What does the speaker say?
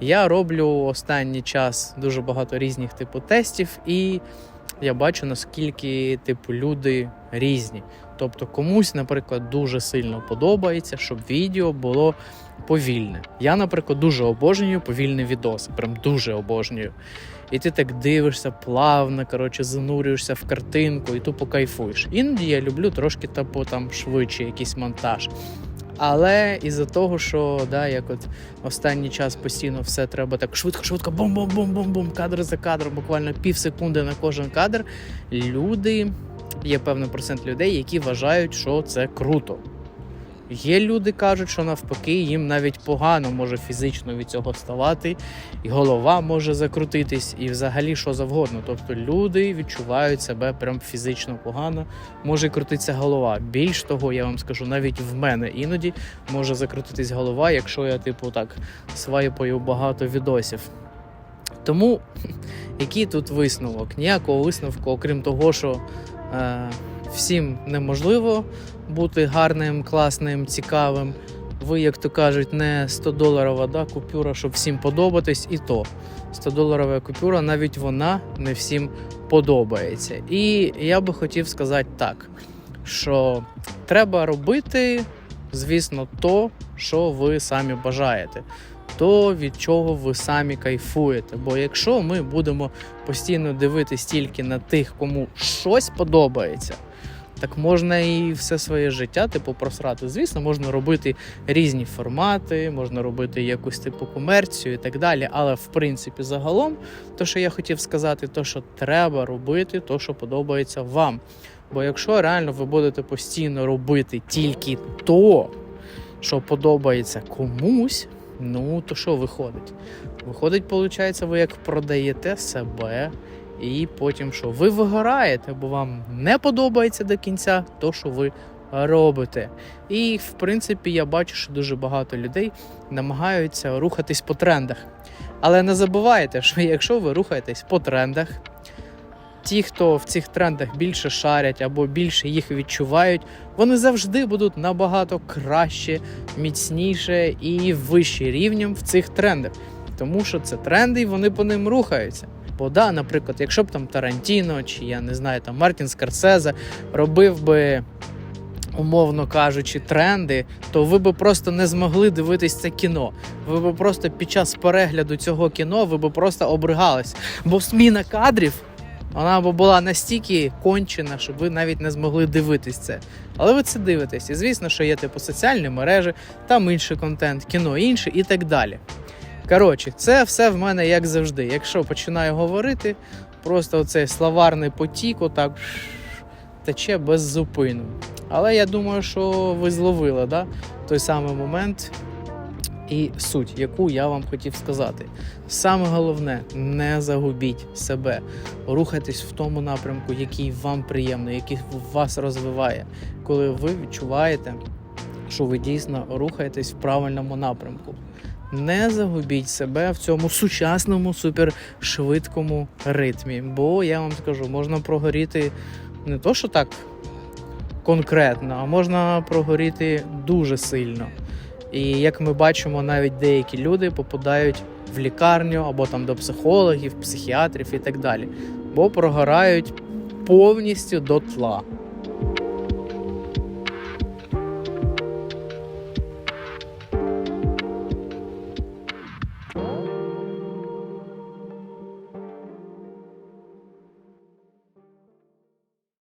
Я роблю останній час дуже багато різних типу тестів, і я бачу наскільки типу люди різні. Тобто комусь, наприклад, дуже сильно подобається, щоб відео було повільне. Я, наприклад, дуже обожнюю повільні відоси, прям дуже обожнюю. І ти так дивишся плавно, коротше, занурюєшся в картинку і тупо кайфуєш. Іноді я люблю трошки типу, там швидше якийсь монтаж. Але із-за того, що да, як от останній час постійно все треба так швидко, швидко, бум-бум-бум-бум-бум, кадр за кадром, буквально пів секунди на кожен кадр. Люди, є певний процент людей, які вважають, що це круто. Є люди кажуть, що навпаки, їм навіть погано може фізично від цього ставати, і голова може закрутитись, і взагалі що завгодно. Тобто люди відчувають себе прям фізично погано, може крутитися голова. Більш того, я вам скажу, навіть в мене іноді може закрутитись голова, якщо я, типу, так свайпаю багато відосів. Тому який тут висновок? Ніякого висновку, окрім того, що е, всім неможливо бути гарним, класним, цікавим. Ви, як то кажуть, не 100 доларова да, купюра, щоб всім подобатись, і то 100 доларова купюра, навіть вона не всім подобається. І я би хотів сказати так, що треба робити, звісно, то, що ви самі бажаєте. То від чого ви самі кайфуєте. Бо якщо ми будемо постійно дивитись тільки на тих, кому щось подобається, так можна і все своє життя, типу, просрати. Звісно, можна робити різні формати, можна робити якусь типу комерцію і так далі. Але в принципі, загалом, то, що я хотів сказати, то що треба робити, то що подобається вам. Бо якщо реально ви будете постійно робити тільки то, що подобається комусь, ну то що виходить? Виходить, виходить, ви як продаєте себе. І потім що ви вигораєте, бо вам не подобається до кінця то, що ви робите. І в принципі я бачу, що дуже багато людей намагаються рухатись по трендах. Але не забувайте, що якщо ви рухаєтесь по трендах, ті, хто в цих трендах більше шарять або більше їх відчувають, вони завжди будуть набагато краще, міцніше і вище рівнем в цих трендах. Тому що це тренди, і вони по ним рухаються. Бо да, наприклад, якщо б там Тарантіно чи я не знаю, там Мартін Скорсезе робив би, умовно кажучи, тренди, то ви би просто не змогли дивитись це кіно. Ви би просто під час перегляду цього кіно ви би просто обригались. Бо зміна кадрів вона б була настільки кончена, щоб ви навіть не змогли дивитись це. Але ви це дивитесь. І звісно, що є типу соціальні мережі, там інший контент, кіно інше і так далі. Коротше, це все в мене як завжди. Якщо починаю говорити, просто оцей словарний потік отак тече без зупину. Але я думаю, що ви зловили да? той самий момент і суть, яку я вам хотів сказати. Саме головне, не загубіть себе, рухайтесь в тому напрямку, який вам приємний, який вас розвиває, коли ви відчуваєте, що ви дійсно рухаєтесь в правильному напрямку. Не загубіть себе в цьому сучасному супершвидкому ритмі. Бо я вам скажу, можна прогоріти не то, що так конкретно, а можна прогоріти дуже сильно. І як ми бачимо, навіть деякі люди попадають в лікарню або там до психологів, психіатрів і так далі, бо прогорають повністю до тла.